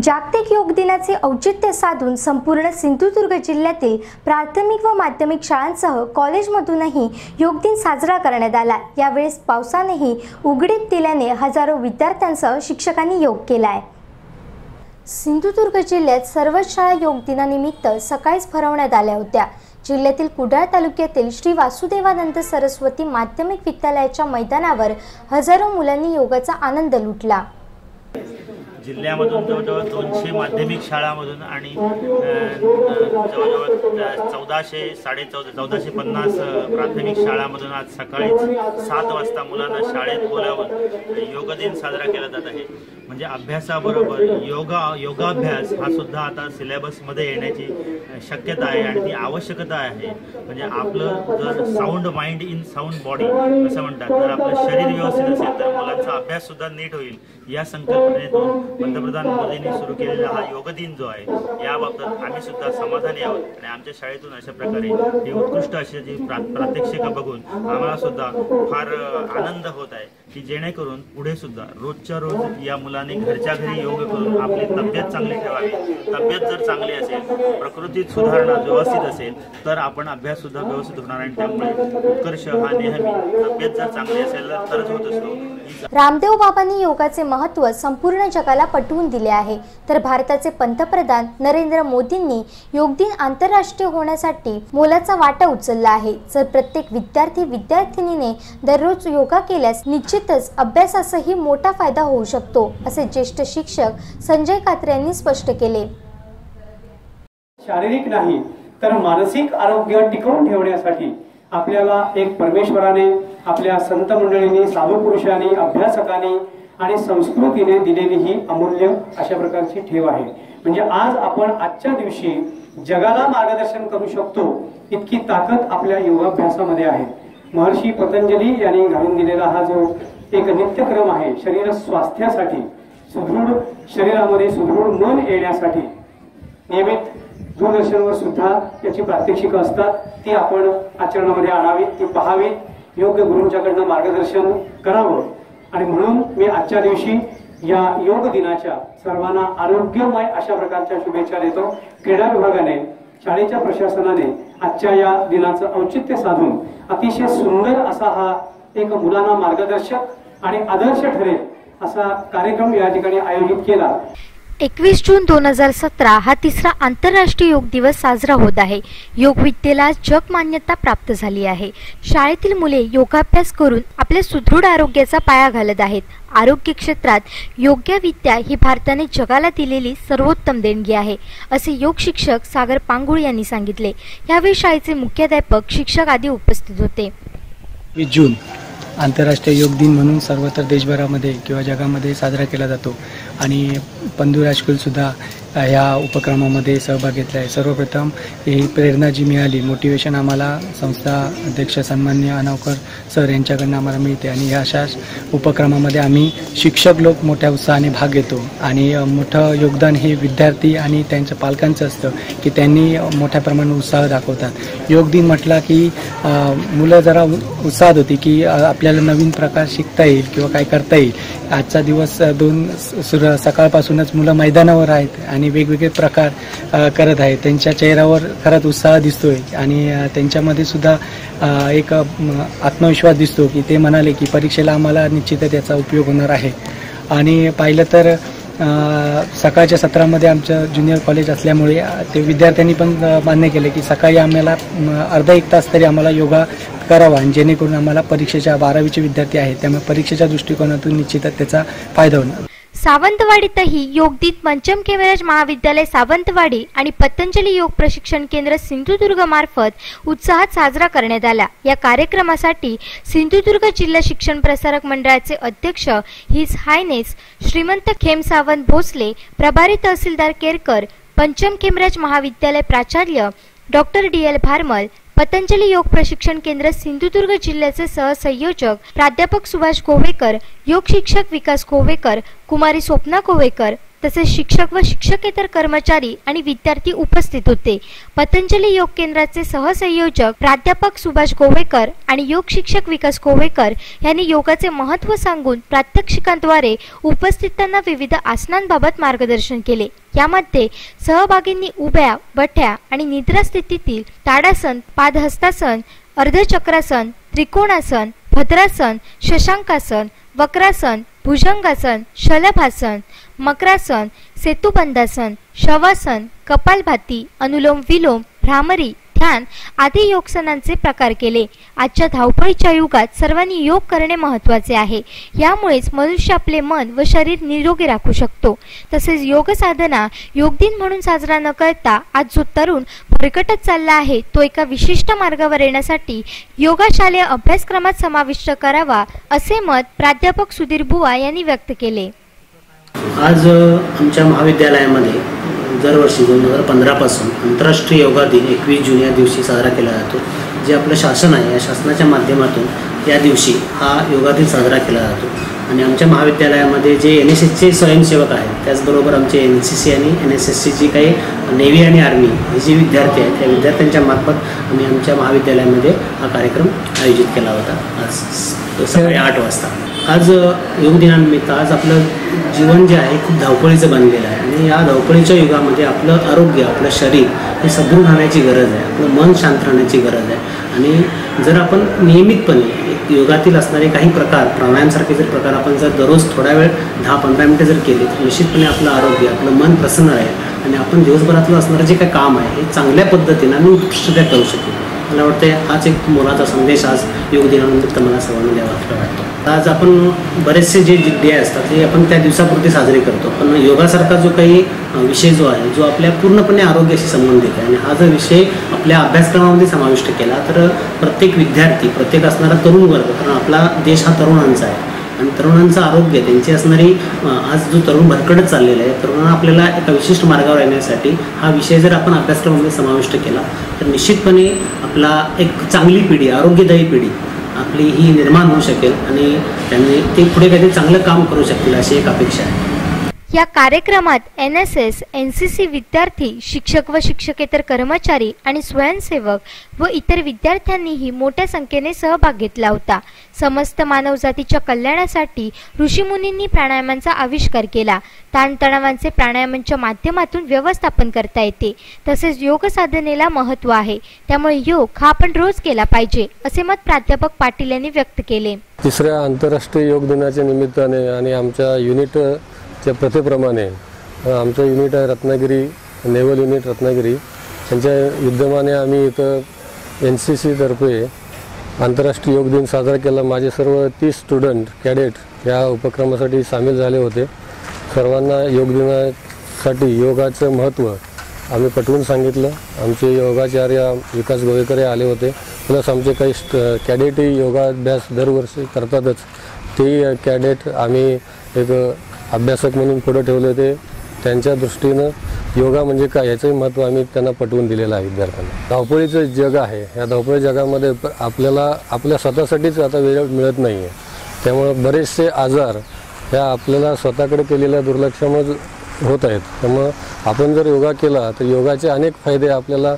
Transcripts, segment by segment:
जागतिक योग दिनाचे औचित्य साधून संपूर्ण सिंधुदुर्ग जिल्ह्यातील प्राथमिक व माध्यमिक शाळांसह कॉलेजमधूनही योग दिन साजरा करण्यात आला. यावेळेस पावसानेही उघडीप दिल्याने हजारो विद्यार्थ्यांसह शिक्षकांनी योग केला आहे सिंधुदुर्ग जिल्ह्यात सर्वच शाळा योग दिनानिमित्त सकाळीच भरवण्यात आल्या होत्या. जिल्ह्यातील कुडाळ तालुक्यातील श्री वासुदेवानंद सरस्वती माध्यमिक विद्यालयाच्या मैदानावर हजारो मुलांनी योगाचा आनंद लुटला. जिल्ह्यामधून जवळजवळ दोनशे माध्यमिक शाळामधून आणि जवळजवळ चौदाशे साडे चौदा चौदाशे पन्नास प्राथमिक शाळामधून आज सकाळीच सात वाजता मुलांना शाळेत बोलावून योग दिन साजरा केला जात आहे. म्हणजे अभ्यासाबरोबर योगा योगाभ्यास हा सुद्धा आता सिलेबसमध्ये येण्याची शक्यता आहे आणि ती आवश्यकता आहे. म्हणजे आपलं जर sound mind in sound body असं म्हणतात जर आपलं शरीर व्यवस्थित असेल तर मुलांचा अभ्यास सुद्धा नीट होईल. या संकल्पनेतून पंतप्रधान मोदींनी सुरू केलेला हा योग दिन जो आहे याबाबत आम्ही सुद्धा समाधानी आहोत. आणि आमच्या शाळेतून अशा प्रकारे ही उत्कृष्ट अशी जी प्रात्यक्षिकं बघून आम्हाला सुद्धा फार आनंद होत आहे. की जेणेकरून पुढे सुद्धा रोजच्या रोज या मुलाने घरच्या घरी योग करून आपली तब्येत चांगली ठेवावी. तब्येत जर चांगली असेल प्रकृतीत सुधारणा व्यवस्थित असेल तर आपण अभ्यास सुद्धा व्यवस्थित होणार आणि त्यामुळे उत्कर्ष हा नेहमी तब्येत जर चांगली असेल तरच होत असतो. रामदेव बाबांनी योगाचे महत्त्व संपूर्ण जगाला पटवून दिले आहे. तर भारताचे पंतप्रधान नरेंद्र मोदींनी योग दिन आंतरराष्ट्रीय होण्यासाठी मोलाचा वाटा उचलला आहे. जर प्रत्येक विद्यार्थी विद्यार्थिनीने दररोज योगा केल्यास निश्चित निश्चितच अभ्यासासही मोठा फायदा होऊ शकतो असे ज्येष्ठ शिक्षक संजय कात्रे यांनी स्पष्ट केले. शारीरिक नाही तर मानसिक आरोग्य टिकवून ठेवण्यासाठी आपल्याला एक परमेश्वराने आपल्या संत मंडळींनी साधू पुरुषांनी अभ्यासकांनी आणि संस्कृतीने दिलेली ही अमूल्य अशा प्रकारची ठेव आहे. म्हणजे आज आपण आजच्या दिवशी जगाला मार्गदर्शन करू शकतो इतकी ताकद आपल्या योगाभ्यासामध्ये आहे. महर्षी पतंजली यांनी घालून दिलेला हा जो एक नित्यक्रम आहे. शरीर स्वास्थ्यासाठी सुदृढ शरीरामध्ये सुदृढ मन येण्यासाठी. नियमित दूरदर्शनवर सुद्धा त्याची प्रात्यक्षिकं असतात. ती आपण आचरणामध्ये आणावीत ती पहावीत. योग्य गुरूंच्याकडनं मार्गदर्शन करावं. आणि म्हणून मी आजच्या दिवशी या योग दिनाच्या सर्वांना आरोग्यमय अशा प्रकारच्या शुभेच्छा देतो. क्रीडा विभागाने शाळेच्या प्रशासनाने आजच्या या दिनाचं औचित्य साधून अतिशय सुंदर असा हा एक मुलांना मार्गदर्शक आणि आदर्श ठरेल असा कार्यक्रम या ठिकाणी आयोजित केला. एकवीस जून दोन हजार सतरा हा तिसरा आंतरराष्ट्रीय योग दिवस साजरा होत आहे. योग विद्येला जग मान्यता प्राप्त झाली आहे. शाळेतील मुले योगाभ्यास करून आपल्या सुदृढ आरोग्याचा पाया घालत आहेत. आरोग्य क्षेत्रात योग्य विद्या ही भारताने जगाला दिलेली सर्वोत्तम देणगी आहे असे योग शिक्षक सागर पांगुळ यांनी सांगितले. यावेळी शाळेचे मुख्याध्यापक शिक्षक आदी उपस्थित होते. जून आंतरराष्ट्रीय योग दिन म्हणून सर्वत्र देशभरामध्ये किंवा जगामध्ये साजरा केला जातो. आणि पंधू राजकुलसुद्धा ह्या उपक्रमामध्ये सहभाग घेतला आहे सर्वप्रथम ही प्रेरणा जी मिळाली. मोटिवेशन आम्हाला संस्था अध्यक्ष सन्मान्य अनावकर सर यांच्याकडनं आम्हाला मिळते. आणि ह्या अशा उपक्रमामध्ये आम्ही शिक्षक लोक मोठ्या उत्साहाने भाग घेतो. आणि मोठं योगदान हे विद्यार्थी आणि त्यांच्या पालकांचं असतं की त्यांनी मोठ्या प्रमाणात उत्साह दाखवतात. योग दिन म्हटला की मुलं जरा उत्साहात होती की आपल्याला नवीन प्रकार शिकता येईल किंवा काय करता येईल. आजचा दिवस दोन स- सुर सकाळपासूनच मुलं मैदानावर आहेत आणि वेगवेगळे प्रकार करत आहेत. त्यांच्या चेहऱ्यावर खरंच उत्साह दिसतोय आणि त्यांच्यामध्ये सुद्धा एक आत्मविश्वास दिसतो की ते म्हणाले की परीक्षेला आम्हाला निश्चितच याचा उपयोग होणार आहे. आणि पाहिलं तर सकाळच्या सत्रामध्ये आमचं ज्युनियर कॉलेज असल्यामुळे ते विद्यार्थ्यांनी पण मान्य केले की सकाळी आम्हाला अर्धा एक तास तरी आम्हाला योगा करावा आणि जेणेकरून आम्हाला परीक्षेच्या बारावीचे विद्यार्थी आहेत. त्यामुळे परीक्षेच्या दृष्टिकोनातून निश्चितच त्याचा फायदा होणार. सावंतवाडीतही योगदीत पंचम केवराज महाविद्यालय सावंतवाडी आणि पतंजली योग प्रशिक्षण केंद्र सिंधुदुर्ग मार्फत उत्साहात साजरा करण्यात आला. या कार्यक्रमासाठी सिंधुदुर्ग जिल्हा शिक्षण प्रसारक मंडळाचे अध्यक्ष हिज हायनेस श्रीमंत खेम सावंत भोसले प्रभारी तहसीलदार केरकर पंचम केमराज महाविद्यालय प्राचार्य doctor D L Bharmal Patanjali योग प्रशिक्षण केंद्र सिंधुदुर्ग जिल्ह्याचे सहसंयोजक प्राध्यापक सुभाष गोवेकर योग शिक्षक विकास गोवेकर कुमारी स्वप्ना गोवेकर तसेच शिक्षक व शिक्षकेतर कर्मचारी आणि विद्यार्थी उपस्थित होते. पतंजली योग केंद्राचे सहसंयोजक प्राध्यापक सुभाष गोवेकर आणि योग शिक्षक विकास गोवेकर यांनी योगाचे महत्त्व सांगून प्रात्यक्षिकांद्वारे उपस्थितांना विविध आसनांबाबत मार्गदर्शन केले. यामध्ये सहभागींनी उभ्या बठ्या आणि निद्रा स्थितीतील ताडासन पादहस्तासन अर्धचक्रासन त्रिकोणासन भद्रासन शशांकासन वक्रासन भुजंगासन शलभासन मकरासन सेतुबंधासन शवासन कपालभाती अनुलोम विलोम भ्रामरी ध्यान आदी योगसनांचे प्रकार केले. आजच्या धावपळीच्या युगात सर्वांनी योग करणे महत्त्वाचे आहे. यामुळेच मनुष्य आपले मन व शरीर निरोगी राखू शकतो. तसेच योग साधना योग दिन म्हणून साजरा न करता आज जो तरुण भरकटत चालला आहे तो एका विशिष्ट मार्गावर येण्यासाठी योगाशालेय अभ्यासक्रमात समाविष्ट करावा असे मत प्राध्यापक सुधीर बुवा यांनी व्यक्त केले. आज आमच्या महाविद्यालयामध्ये दरवर्षी दोन हजार पंधरापासून आंतरराष्ट्रीय योगा दिन एकवीस जून या दिवशी साजरा केला जातो. जे आपलं शासन आहे या शासनाच्या माध्यमातून या दिवशी हा योगा दिन साजरा केला जातो. आणि आमच्या महाविद्यालयामध्ये जे एन एस एसचे स्वयंसेवक आहेत त्याचबरोबर आमचे एन सी सी आणि एन एस एसची जी काही नेव्ही आणि आर्मी हे जे विद्यार्थी आहेत त्या विद्यार्थ्यांच्या मार्फत आम्ही आमच्या महाविद्यालयामध्ये हा कार्यक्रम आयोजित केला होता. आज सकाळी आठ वाजता. आज योग दिनानिमित्त आज आपलं जीवन जे आहे खूप धावपळीचं बनलेलं आहे. आणि या धावपळीच्या युगामध्ये आपलं आरोग्य आपलं शरीर हे सदृढ राहण्याची गरज आहे. आपलं मन शांत राहण्याची गरज आहे. आणि जर आपण नियमितपणे एक योगातील असणारे काही प्रकार प्राणायामसारखे जर प्रकार आपण जर दररोज थोडा वेळ दहा पंधरा मिनटं जर केली तर निश्चितपणे आपलं आरोग्य आपलं मन प्रसन्न राहील. आणि आपण दिवसभरातलं असणारं जे काही काम आहे हे चांगल्या पद्धतीनं आणि उत्कृष्टत्या करू शकू. मला वाटतं हाच एक मोलाचा संदेश आज योग दिनानिमित्त मला सर्वांना द्यावा असं वाटतं. आज आपण बरेचसे जे डे असतात ते आपण त्या दिवसापुरते साजरे करतो. पण योगासारखा जो काही विषय जो आहे जो आपल्या पूर्णपणे आरोग्याशी संबंधित आहे आणि हा जर विषय आपल्या अभ्यासक्रमामध्ये समाविष्ट केला तर प्रत्येक विद्यार्थी प्रत्येक असणारा तरुण वर्ग कारण आपला देश हा तरुणांचा आहे आणि तरुणांचं आरोग्य त्यांची असणारी आज जो तरुण भरकडत चाललेला आहे तरुणांना आपल्याला एका विशिष्ट मार्गावर येण्यासाठी हा विषय जर आपण अभ्यासक्रमामध्ये समाविष्ट केला तर निश्चितपणे आपला एक चांगली पिढी आरोग्यदायी पिढी आपली ही निर्माण होऊ शकेल आणि त्यांनी ते पुढे काहीतरी चांगलं काम करू शकतील अशी एक अपेक्षा आहे. या कार्यक्रमात N S S N C C विद्यार्थी शिक्षक व शिक्षकेतर कर्मचारी आणि स्वयंसेवक व इतर विद्यार्थ्यांनीही मोठ्या संख्येने सहभाग घेतला होता. समस्त मानवजातीच्या कल्याणासाठी ऋषीमुनींनी प्राणायामांचा आविष्कार केला. ताणतणावांचे प्राणायामांच्या माध्यमातून व्यवस्थापन करता येते. तसेच योग साधनेला महत्त्व आहे. त्यामुळे योग हा आपण रोज केला पाहिजे असे मत प्राध्यापक पाटील यांनी व्यक्त केले. तिसऱ्या आंतरराष्ट्रीय योग दिनाच्या निमित्ताने आणि आमच्या त्या प्रथेप्रमाणे आमचं युनिट आहे रत्नागिरी नेव्हल युनिट रत्नागिरी. त्यांच्या विद्यमाने आम्ही इथं एन सी सीतर्फे आंतरराष्ट्रीय योग दिन साजरा केला. माझे सर्व तीस स्टुडंट कॅडेट या उपक्रमासाठी सामील झाले होते. सर्वांना योग दिनासाठी योगाचं महत्त्व आम्ही पटवून सांगितलं. आमचे योगाचार्य विकास गोवेकर हे आले होते. प्लस आमचे काही स्ट कॅडेटही योगाभ्यास दरवर्षी करतातच. तेही कॅडेट आम्ही एक अभ्यासक म्हणून पुढे ठेवले होते. त्यांच्या दृष्टीनं योगा म्हणजे काय याचंही महत्त्व आम्ही त्यांना पटवून दिलेलं आहे विद्यार्थ्यांना. धावपळीचं जग आहे. या धावपळी जगामध्ये प- आपल्याला आपल्या स्वतःसाठीच आता वेळ मिळत नाही आहे त्यामुळं बरेचसे आजार ह्या आपल्याला स्वतःकडे केलेल्या दुर्लक्षामुळे होत आहेत. त्यामुळं आपण जर योगा केला तर योगाचे अनेक फायदे आपल्याला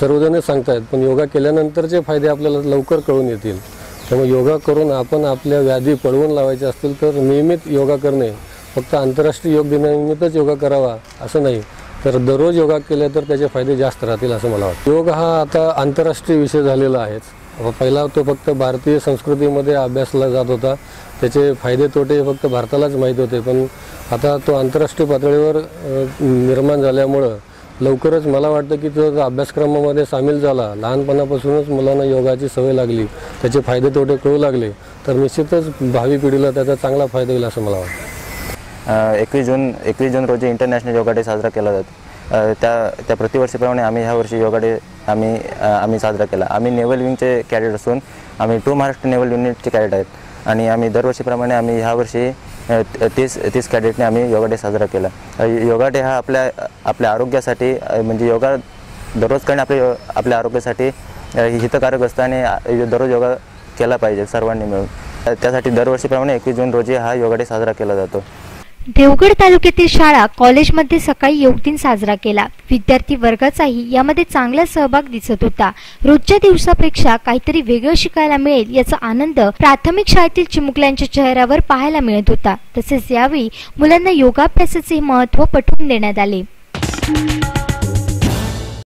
सर्वजण सांगतायत. पण योगा केल्यानंतरचे फायदे आपल्याला लवकर कळून येतील. त्यामुळे योगा करून आपण आपल्या व्याधी पळवून लावायच्या असतील तर नियमित योगा करणे फक्त आंतरराष्ट्रीय योग दिनानिमित्तच योगा करावा असं नाही. तर दररोज योगा केला तर त्याचे फायदे जास्त राहतील असं मला वाटतं. योग हा आता आंतरराष्ट्रीय विषय झालेला आहेच पहिला तो फक्त भारतीय संस्कृतीमध्ये अभ्यासला जात होता. त्याचे फायदे तोटे फक्त भारतालाच माहीत होते. पण आता तो आंतरराष्ट्रीय पातळीवर निर्माण झाल्यामुळं लवकरच मला वाटतं की तो अभ्यासक्रमामध्ये सामील झाला. लहानपणापासूनच मुलांना योगाची सवय लागली. त्याचे फायदे तोटे कळू लागले. तर निश्चितच भावी पिढीला त्याचा चांगला फायदा होईल असं मला वाटतं. एकवीस जून एकवीस जून रोजी इंटरनॅशनल योगा डे साजरा केला जातो. त्या त्या प्रतिवर्षीप्रमाणे आम्ही ह्या वर्षी योगा डे आम्ही आम्ही साजरा केला. आम्ही नेव्हल विंगचे कॅडेट असून आम्ही टू महाराष्ट्र नेव्हल युनिटचे कॅडेट आहेत. आणि आम्ही दरवर्षीप्रमाणे आम्ही ह्या वर्षी तीस तीस कॅडेटने आम्ही योगा डे साजरा केला. योगा डे हा आपल्या आपल्या आरोग्यासाठी म्हणजे योगा दररोज करणे आपल्या आपल्या आरोग्यासाठी हितकारक असतं आणि दररोज योगा केला पाहिजे सर्वांनी मिळून. त्यासाठी दरवर्षीप्रमाणे एकवीस जून रोजी हा योगा डे साजरा केला जातो. देवगड तालुक्यातील शाळा कॉलेजमध्ये सकाळी योग दिन साजरा केला. विद्यार्थी वर्गाचाही यामध्ये चांगला सहभाग दिसत होता. रोजच्या दिवसापेक्षा काहीतरी वेगळं शिकायला मिळेल याचा आनंद प्राथमिक शाळेतील चिमुकल्यांच्या चेहऱ्यावर पाहायला मिळत होता. तसेच यावेळी मुलांना योगाभ्यासाचे महत्त्व पटवून देण्यात आले.